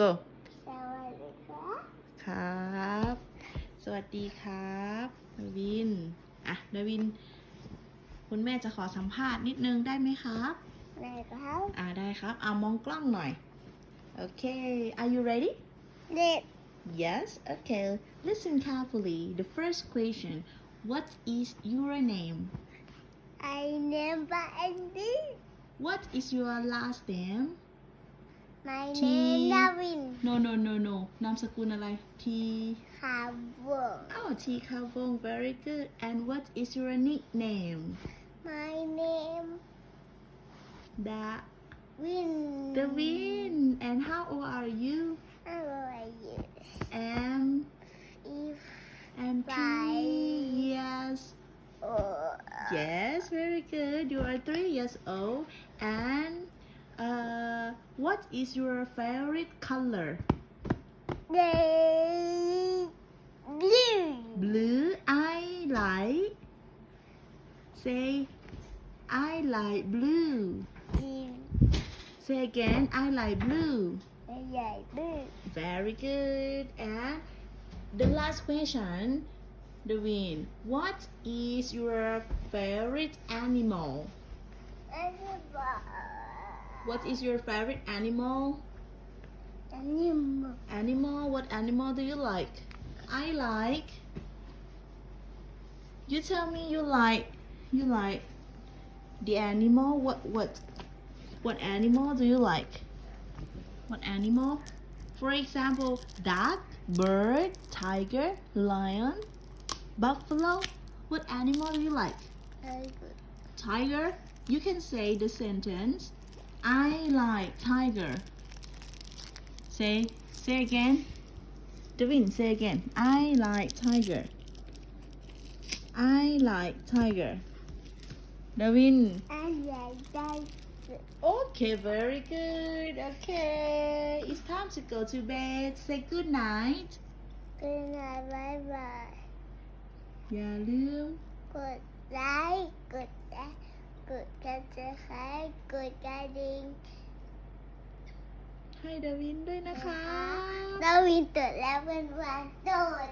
โสวัสดีครับ ครับ สวัสดีครับดาวิน อะดาวิน คุณแม่จะขอสัมภาษณ์นิดนึงได้ไหมครับแม่ครับ อ่าได้ครับอ่ามองกล้องหน่อย โอเค are you ready เด็ก yes okay listen carefully the first question what is your name ไอเนมบาอันดี้ what is your last name ไม่ ที เนมนาวิน no no no no นามสกุลอะไร T คาร์บอน oh T Kavong very good and what is your nickname ไม่เนม Da วิน Devin and how old are you อะไรอยู่ am อีฟ am three Five. years โอ yes very good you are three years old and uh, what is your favorite color? Blue. Blue. I like. Say, I like blue. blue. Say again, I like blue. I like blue. Very good. And the last question, the wind. What is your favorite animal? Animal. What is your favorite animal? Animal. Animal. What animal do you like? I like. You tell me you like. You like the animal. What what? What animal do you like? What animal? For example, duck, bird, tiger, lion, buffalo. What animal do you like? Tiger. Tiger. You can say the sentence. I like tiger. Say say again. Devin, say again. I like tiger. I like tiger. Devin. อันใหญ่ได้ Okay, very good. Okay, it's time to go to bed. Say good night. ก็นายบายบาย อย่าลืม กดไลค์กดแชร์ กดกระดิ่งกดกระดิ่งให้ดาวินด้วยนะคะเราวินตื่นแล้วเป็นวันโดด